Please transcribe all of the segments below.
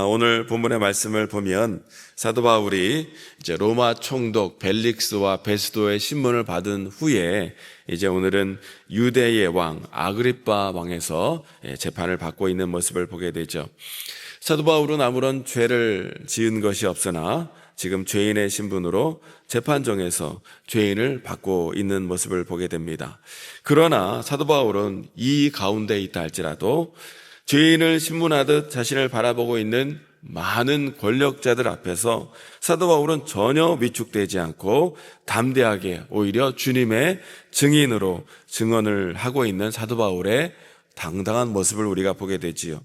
어, 오늘 본문의 말씀을 보면 사도 바울이 이제 로마 총독 벨릭스와 베스도의 신문을 받은 후에 이제 오늘은 유대의 왕 아그리빠 왕에서 예, 재판을 받고 있는 모습을 보게 되죠. 사도 바울은 아무런 죄를 지은 것이 없으나 지금 죄인의 신분으로 재판정에서 죄인을 받고 있는 모습을 보게 됩니다. 그러나 사도 바울은 이 가운데 있다 할지라도 죄인을 신문하듯 자신을 바라보고 있는 많은 권력자들 앞에서 사도 바울은 전혀 위축되지 않고 담대하게 오히려 주님의 증인으로 증언을 하고 있는 사도 바울의 당당한 모습을 우리가 보게 되지요.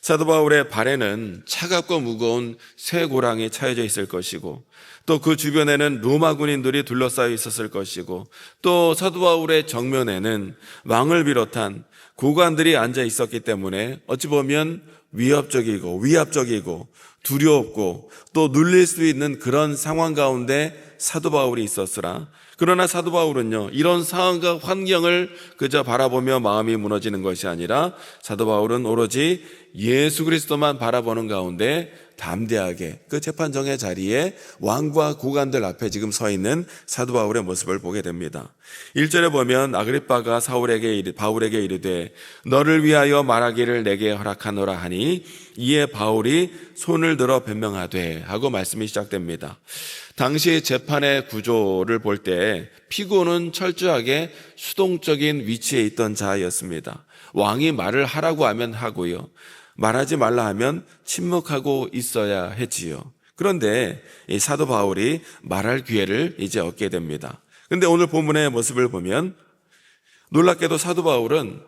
사도 바울의 발에는 차갑고 무거운 쇠 고랑이 차여져 있을 것이고 또 그 주변에는 로마 군인들이 둘러싸여 있었을 것이고 또 사도 바울의 정면에는 왕을 비롯한 고관들이 앉아 있었기 때문에 어찌 보면 위협적이고 위압적이고 두렵고 또 눌릴 수 있는 그런 상황 가운데 사도 바울이 있었으나 그러나 사도 바울은요, 이런 상황과 환경을 그저 바라보며 마음이 무너지는 것이 아니라 사도 바울은 오로지 예수 그리스도만 바라보는 가운데 담대하게 그 재판정의 자리에 왕과 고관들 앞에 지금 서 있는 사도 바울의 모습을 보게 됩니다. 1절에 보면 아그리빠가 사울에게 이르, 바울에게 이르되 너를 위하여 말하기를 내게 허락하노라 하니 이에 바울이 손을 들어 변명하되 하고 말씀이 시작됩니다. 당시 재판의 구조를 볼 때 피고는 철저하게 수동적인 위치에 있던 자였습니다. 왕이 말을 하라고 하면 하고요. 말하지 말라 하면 침묵하고 있어야 했지요. 그런데 이 사도 바울이 말할 기회를 이제 얻게 됩니다. 근데 오늘 본문의 모습을 보면 놀랍게도 사도 바울은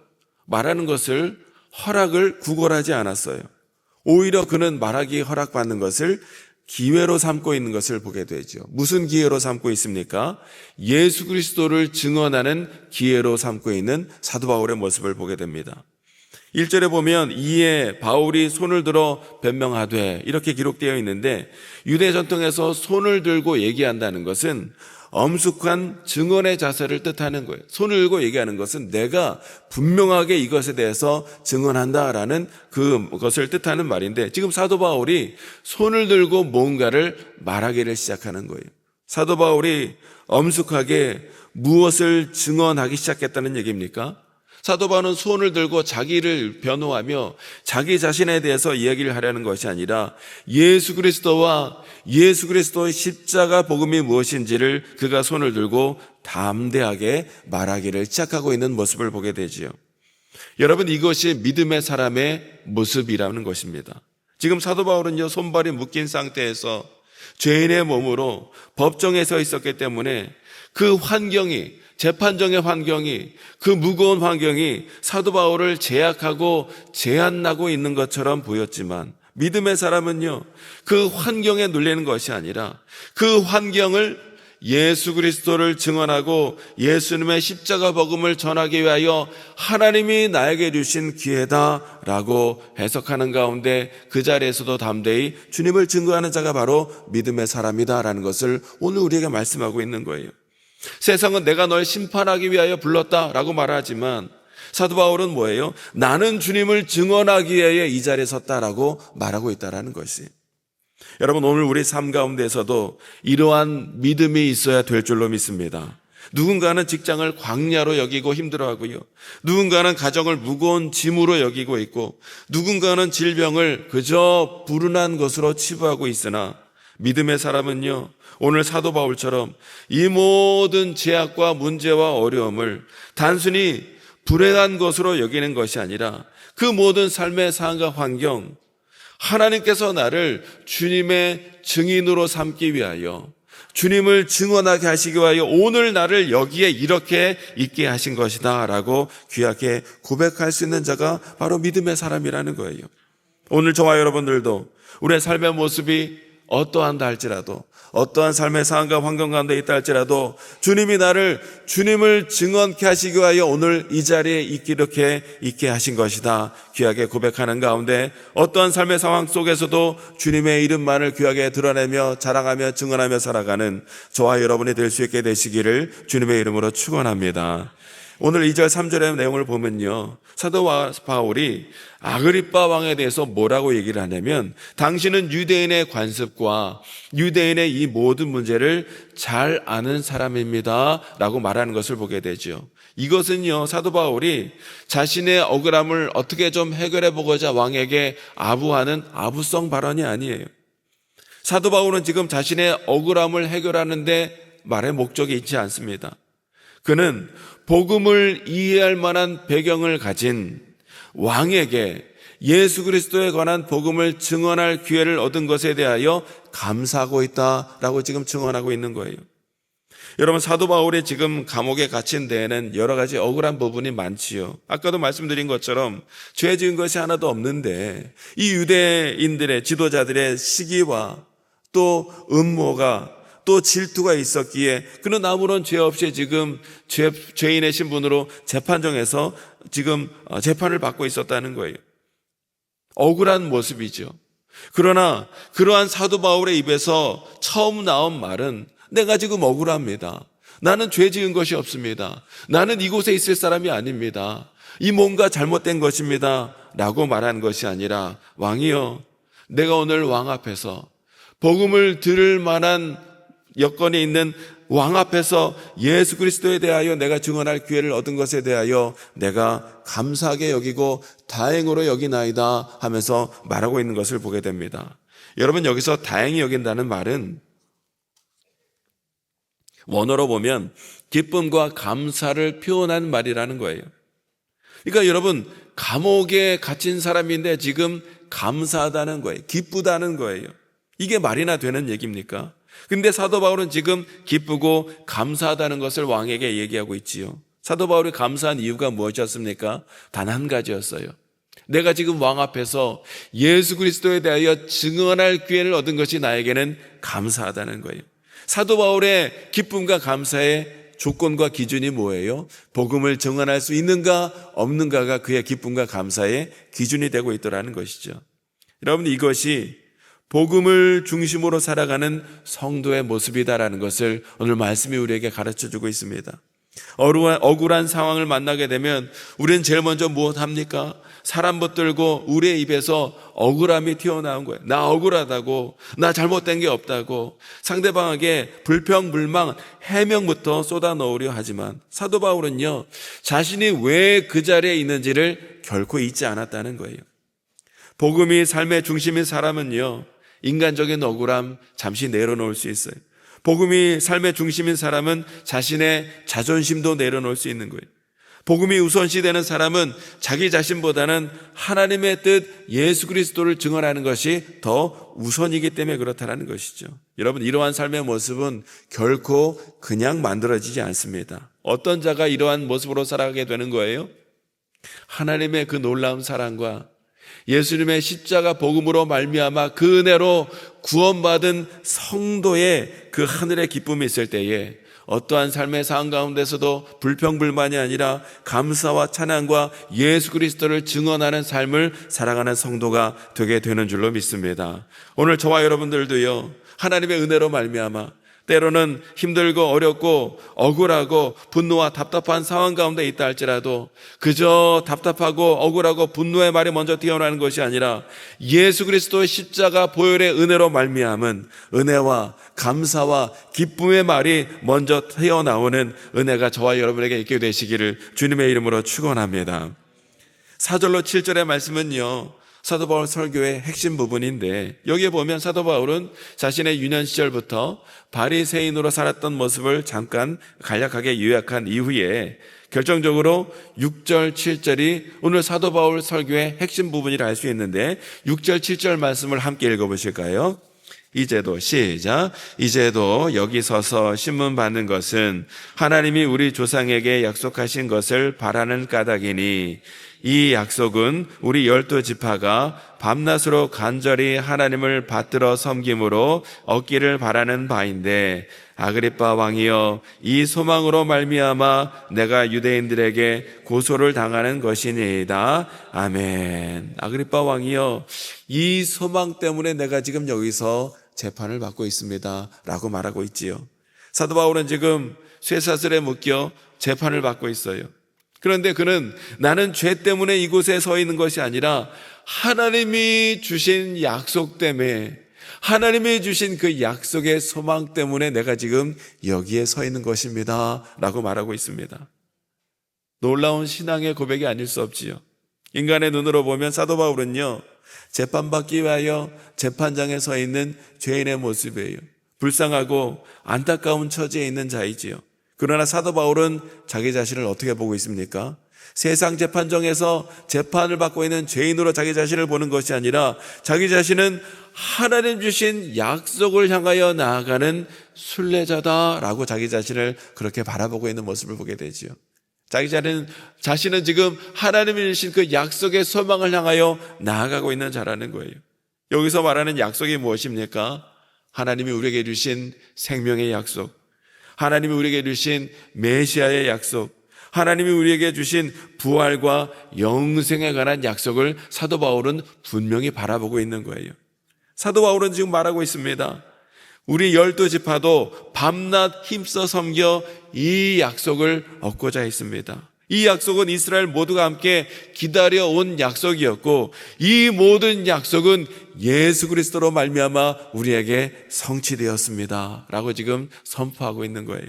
말하는 것을 허락을 구걸하지 않았어요. 오히려 그는 말하기 허락받는 것을 기회로 삼고 있는 것을 보게 되죠. 무슨 기회로 삼고 있습니까? 예수 그리스도를 증언하는 기회로 삼고 있는 사도 바울의 모습을 보게 됩니다. 1절에 보면 이에 바울이 손을 들어 변명하되 이렇게 기록되어 있는데 유대 전통에서 손을 들고 얘기한다는 것은 엄숙한 증언의 자세를 뜻하는 거예요. 손을 들고 얘기하는 것은 내가 분명하게 이것에 대해서 증언한다라는 그것을 뜻하는 말인데 지금 사도 바울이 손을 들고 뭔가를 말하기를 시작하는 거예요. 사도 바울이 엄숙하게 무엇을 증언하기 시작했다는 얘기입니까? 사도 바울은 손을 들고 자기를 변호하며 자기 자신에 대해서 이야기를 하려는 것이 아니라 예수 그리스도와 예수 그리스도의 십자가 복음이 무엇인지를 그가 손을 들고 담대하게 말하기를 시작하고 있는 모습을 보게 되지요. 여러분 이것이 믿음의 사람의 모습이라는 것입니다. 지금 사도 바울은요 손발이 묶인 상태에서 죄인의 몸으로 법정에 서 있었기 때문에 그 환경이 재판정의 환경이 그 무거운 환경이 사도 바울을 제약하고 제한나고 있는 것처럼 보였지만 믿음의 사람은요 그 환경에 눌리는 것이 아니라 그 환경을 예수 그리스도를 증언하고 예수님의 십자가 복음을 전하기 위하여 하나님이 나에게 주신 기회다라고 해석하는 가운데 그 자리에서도 담대히 주님을 증거하는 자가 바로 믿음의 사람이다라는 것을 오늘 우리에게 말씀하고 있는 거예요. 세상은 내가 널 심판하기 위하여 불렀다라고 말하지만 사도 바울은 뭐예요? 나는 주님을 증언하기 위하여 이 자리에 섰다라고 말하고 있다라는 것이. 여러분 오늘 우리 삶 가운데서도 이러한 믿음이 있어야 될 줄로 믿습니다. 누군가는 직장을 광야로 여기고 힘들어하고요. 누군가는 가정을 무거운 짐으로 여기고 있고 누군가는 질병을 그저 불운한 것으로 치부하고 있으나 믿음의 사람은요. 오늘 사도 바울처럼 이 모든 제약과 문제와 어려움을 단순히 불행한 것으로 여기는 것이 아니라 그 모든 삶의 상황과 환경, 하나님께서 나를 주님의 증인으로 삼기 위하여 주님을 증언하게 하시기 위하여 오늘 나를 여기에 이렇게 있게 하신 것이다 라고 귀하게 고백할 수 있는 자가 바로 믿음의 사람이라는 거예요. 오늘 저와 여러분들도 우리의 삶의 모습이 어떠한다 할지라도 어떠한 삶의 상황과 환경 가운데 있다 할지라도 주님이 나를 주님을 증언케 하시기 위하여 오늘 이 자리에 있기 이렇게 있게 하신 것이다. 귀하게 고백하는 가운데 어떠한 삶의 상황 속에서도 주님의 이름만을 귀하게 드러내며 자랑하며 증언하며 살아가는 저와 여러분이 될 수 있게 되시기를 주님의 이름으로 축원합니다. 오늘 2절 3절의 내용을 보면요. 사도 바울이 아그리빠 왕에 대해서 뭐라고 얘기를 하냐면 당신은 유대인의 관습과 유대인의 이 모든 문제를 잘 아는 사람입니다. 라고 말하는 것을 보게 되죠. 이것은요, 사도 바울이 자신의 억울함을 어떻게 좀 해결해 보고자 왕에게 아부하는 아부성 발언이 아니에요. 사도 바울은 지금 자신의 억울함을 해결하는데 말의 목적이 있지 않습니다. 그는 복음을 이해할 만한 배경을 가진 왕에게 예수 그리스도에 관한 복음을 증언할 기회를 얻은 것에 대하여 감사하고 있다라고 지금 증언하고 있는 거예요. 여러분 사도 바울이 지금 감옥에 갇힌 데에는 여러 가지 억울한 부분이 많지요. 아까도 말씀드린 것처럼 죄 지은 것이 하나도 없는데 이 유대인들의 지도자들의 시기와 또 음모가 또 질투가 있었기에 그는 아무런 죄 없이 지금 죄, 죄인의 신분으로 재판정에서 지금 어, 재판을 받고 있었다는 거예요. 억울한 모습이죠. 그러나 그러한 사도 바울의 입에서 처음 나온 말은 내가 지금 억울합니다. 나는 죄 지은 것이 없습니다. 나는 이곳에 있을 사람이 아닙니다. 이 뭔가 잘못된 것입니다. 라고 말한 것이 아니라 왕이여 내가 오늘 왕 앞에서 복음을 들을 만한 여건이 있는 왕 앞에서 예수 그리스도에 대하여 내가 증언할 기회를 얻은 것에 대하여 내가 감사하게 여기고 다행으로 여기나이다 하면서 말하고 있는 것을 보게 됩니다. 여러분 여기서 다행히 여긴다는 말은 원어로 보면 기쁨과 감사를 표현한 말이라는 거예요. 그러니까 여러분 감옥에 갇힌 사람인데 지금 감사하다는 거예요. 기쁘다는 거예요. 이게 말이나 되는 얘기입니까? 근데 사도 바울은 지금 기쁘고 감사하다는 것을 왕에게 얘기하고 있지요. 사도 바울이 감사한 이유가 무엇이었습니까? 단 한 가지였어요. 내가 지금 왕 앞에서 예수 그리스도에 대하여 증언할 기회를 얻은 것이 나에게는 감사하다는 거예요. 사도 바울의 기쁨과 감사의 조건과 기준이 뭐예요? 복음을 증언할 수 있는가 없는가가 그의 기쁨과 감사의 기준이 되고 있더라는 것이죠. 여러분 이것이 복음을 중심으로 살아가는 성도의 모습이다라는 것을 오늘 말씀이 우리에게 가르쳐 주고 있습니다. 억울한 상황을 만나게 되면 우리는 제일 먼저 무엇 합니까? 사람 붙들고 우리의 입에서 억울함이 튀어나온 거예요. 나 억울하다고, 나 잘못된 게 없다고, 상대방에게 불평, 불망, 해명부터 쏟아 넣으려 하지만 사도 바울은요, 자신이 왜 그 자리에 있는지를 결코 잊지 않았다는 거예요. 복음이 삶의 중심인 사람은요, 인간적인 억울함 잠시 내려놓을 수 있어요. 복음이 삶의 중심인 사람은 자신의 자존심도 내려놓을 수 있는 거예요. 복음이 우선시 되는 사람은 자기 자신보다는 하나님의 뜻 예수 그리스도를 증언하는 것이 더 우선이기 때문에 그렇다는 것이죠. 여러분 이러한 삶의 모습은 결코 그냥 만들어지지 않습니다. 어떤 자가 이러한 모습으로 살아가게 되는 거예요? 하나님의 그 놀라운 사랑과 예수님의 십자가 복음으로 말미암아 그 은혜로 구원받은 성도의 그 하늘의 기쁨이 있을 때에 어떠한 삶의 상황 가운데서도 불평불만이 아니라 감사와 찬양과 예수 그리스도를 증언하는 삶을 살아가는 성도가 되게 되는 줄로 믿습니다. 오늘 저와 여러분들도요. 하나님의 은혜로 말미암아 때로는 힘들고 어렵고 억울하고 분노와 답답한 상황 가운데 있다 할지라도 그저 답답하고 억울하고 분노의 말이 먼저 튀어나오는 것이 아니라 예수 그리스도의 십자가 보혈의 은혜로 말미암은 은혜와 감사와 기쁨의 말이 먼저 튀어나오는 은혜가 저와 여러분에게 있게 되시기를 주님의 이름으로 축원합니다. 4절로 7절의 말씀은요. 사도 바울 설교의 핵심 부분인데 여기에 보면 사도 바울은 자신의 유년 시절부터 바리새인으로 살았던 모습을 잠깐 간략하게 요약한 이후에 결정적으로 6절, 7절이 오늘 사도 바울 설교의 핵심 부분이라 할 수 있는데 6절, 7절 말씀을 함께 읽어 보실까요? 이제도 시작. 이제도 여기 서서 신문 받는 것은 하나님이 우리 조상에게 약속하신 것을 바라는 까닭이니 이 약속은 우리 열두 지파가 밤낮으로 간절히 하나님을 받들어 섬김으로 얻기를 바라는 바인데 아그리빠 왕이여 이 소망으로 말미암아 내가 유대인들에게 고소를 당하는 것이니이다. 아멘. 아그리빠 왕이여 이 소망 때문에 내가 지금 여기서 재판을 받고 있습니다. 라고 말하고 있지요. 사도 바울은 지금 쇠사슬에 묶여 재판을 받고 있어요. 그런데 그는 나는 죄 때문에 이곳에 서 있는 것이 아니라 하나님이 주신 약속 때문에 하나님이 주신 그 약속의 소망 때문에 내가 지금 여기에 서 있는 것입니다. 라고 말하고 있습니다. 놀라운 신앙의 고백이 아닐 수 없지요. 인간의 눈으로 보면 사도 바울은요, 재판받기 위하여 재판장에 서 있는 죄인의 모습이에요. 불쌍하고 안타까운 처지에 있는 자이지요. 그러나 사도 바울은 자기 자신을 어떻게 보고 있습니까? 세상 재판정에서 재판을 받고 있는 죄인으로 자기 자신을 보는 것이 아니라 자기 자신은 하나님 주신 약속을 향하여 나아가는 순례자다라고 자기 자신을 그렇게 바라보고 있는 모습을 보게 되지요. 자기 자신은, 자신은 지금 하나님이 주신 그 약속의 소망을 향하여 나아가고 있는 자라는 거예요. 여기서 말하는 약속이 무엇입니까? 하나님이 우리에게 주신 생명의 약속, 하나님이 우리에게 주신 메시아의 약속, 하나님이 우리에게 주신 부활과 영생에 관한 약속을 사도 바울은 분명히 바라보고 있는 거예요. 사도 바울은 지금 말하고 있습니다. 우리 열두 지파도 밤낮 힘써 섬겨 이 약속을 얻고자 했습니다. 이 약속은 이스라엘 모두가 함께 기다려온 약속이었고 이 모든 약속은 예수 그리스도로 말미암아 우리에게 성취되었습니다. 라고 지금 선포하고 있는 거예요.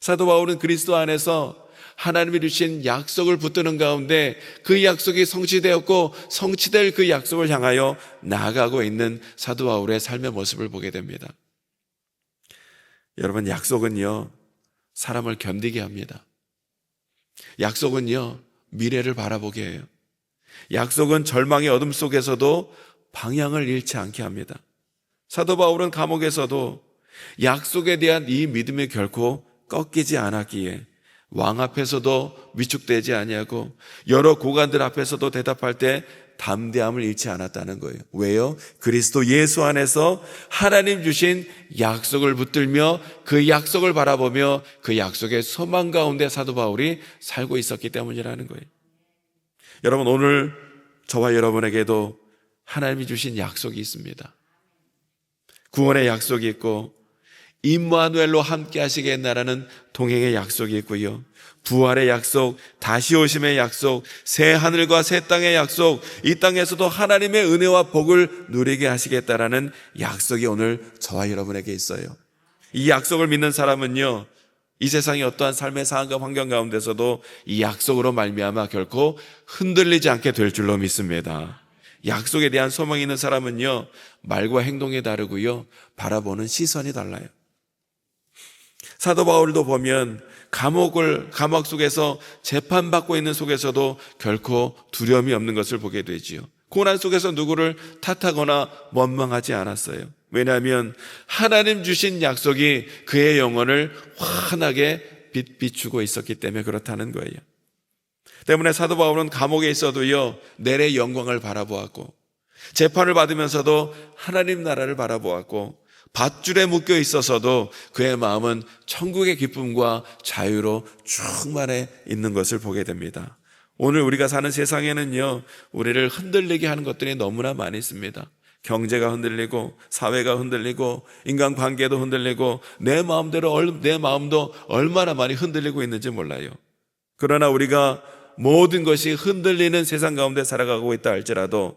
사도 바울은 그리스도 안에서 하나님이 주신 약속을 붙드는 가운데 그 약속이 성취되었고 성취될 그 약속을 향하여 나아가고 있는 사도 바울의 삶의 모습을 보게 됩니다. 여러분 약속은요 사람을 견디게 합니다. 약속은요 미래를 바라보게 해요. 약속은 절망의 어둠 속에서도 방향을 잃지 않게 합니다. 사도 바울은 감옥에서도 약속에 대한 이 믿음이 결코 꺾이지 않았기에 왕 앞에서도 위축되지 아니하고 여러 고관들 앞에서도 대답할 때 담대함을 잃지 않았다는 거예요. 왜요? 그리스도 예수 안에서 하나님 주신 약속을 붙들며 그 약속을 바라보며 그 약속의 소망 가운데 사도 바울이 살고 있었기 때문이라는 거예요. 여러분 오늘 저와 여러분에게도 하나님이 주신 약속이 있습니다. 구원의 약속이 있고 임마누엘로 함께 하시겠나라는 동행의 약속이 있고요. 부활의 약속, 다시 오심의 약속, 새 하늘과 새 땅의 약속, 이 땅에서도 하나님의 은혜와 복을 누리게 하시겠다라는 약속이 오늘 저와 여러분에게 있어요. 이 약속을 믿는 사람은요. 이 세상의 어떠한 삶의 상황과 환경 가운데서도 이 약속으로 말미암아 결코 흔들리지 않게 될 줄로 믿습니다. 약속에 대한 소망이 있는 사람은요. 말과 행동이 다르고요. 바라보는 시선이 달라요. 사도 바울도 보면 감옥을 감옥 속에서 재판받고 있는 속에서도 결코 두려움이 없는 것을 보게 되지요. 고난 속에서 누구를 탓하거나 원망하지 않았어요. 왜냐하면 하나님 주신 약속이 그의 영혼을 환하게 비추고 있었기 때문에 그렇다는 거예요. 때문에 사도 바울은 감옥에 있어도요 내래 영광을 바라보았고 재판을 받으면서도 하나님 나라를 바라보았고 밧줄에 묶여 있어서도 그의 마음은 천국의 기쁨과 자유로 충만해 있는 것을 보게 됩니다. 오늘 우리가 사는 세상에는요, 우리를 흔들리게 하는 것들이 너무나 많이 있습니다. 경제가 흔들리고, 사회가 흔들리고, 인간 관계도 흔들리고, 내 마음대로, 내 마음도 얼마나 많이 흔들리고 있는지 몰라요. 그러나 우리가 모든 것이 흔들리는 세상 가운데 살아가고 있다 할지라도,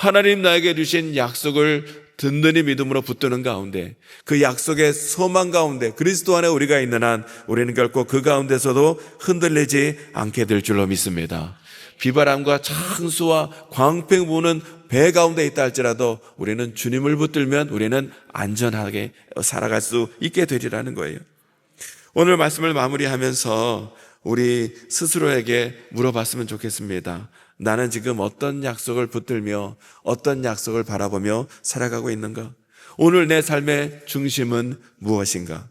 하나님 나에게 주신 약속을 든든히 믿음으로 붙드는 가운데 그 약속의 소망 가운데 그리스도 안에 우리가 있는 한 우리는 결코 그 가운데서도 흔들리지 않게 될 줄로 믿습니다. 비바람과 창수와 광팽 부는 배 가운데 있다 할지라도 우리는 주님을 붙들면 우리는 안전하게 살아갈 수 있게 되리라는 거예요. 오늘 말씀을 마무리하면서 우리 스스로에게 물어봤으면 좋겠습니다. 나는 지금 어떤 약속을 붙들며 어떤 약속을 바라보며 살아가고 있는가? 오늘 내 삶의 중심은 무엇인가?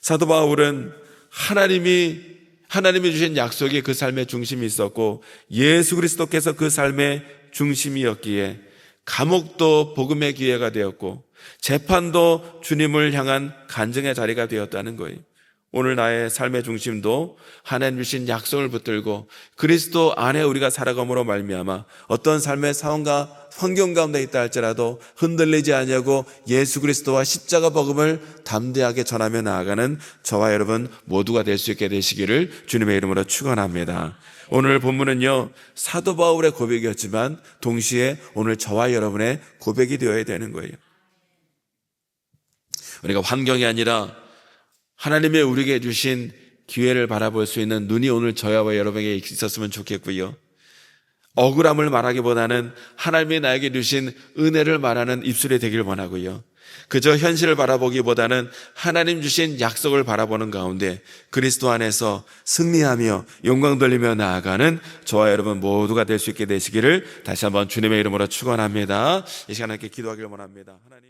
사도 바울은 하나님이 하나님이 주신 약속이 그 삶의 중심이 있었고 예수 그리스도께서 그 삶의 중심이었기에 감옥도 복음의 기회가 되었고 재판도 주님을 향한 간증의 자리가 되었다는 거예요. 오늘 나의 삶의 중심도 하나님 주신 약속을 붙들고 그리스도 안에 우리가 살아감으로 말미암아 어떤 삶의 상황과 환경 가운데 있다 할지라도 흔들리지 아니하고 예수 그리스도와 십자가 복음을 담대하게 전하며 나아가는 저와 여러분 모두가 될 수 있게 되시기를 주님의 이름으로 축원합니다. 오늘 본문은요 사도 바울의 고백이었지만 동시에 오늘 저와 여러분의 고백이 되어야 되는 거예요. 우리가 환경이 아니라 하나님의 우리에게 주신 기회를 바라볼 수 있는 눈이 오늘 저와 여러분에게 있었으면 좋겠고요. 억울함을 말하기보다는 하나님이 나에게 주신 은혜를 말하는 입술이 되길 원하고요. 그저 현실을 바라보기보다는 하나님 주신 약속을 바라보는 가운데 그리스도 안에서 승리하며 영광 돌리며 나아가는 저와 여러분 모두가 될 수 있게 되시기를 다시 한번 주님의 이름으로 축원합니다. 이 시간에 함께 기도하기를 원합니다. 하나님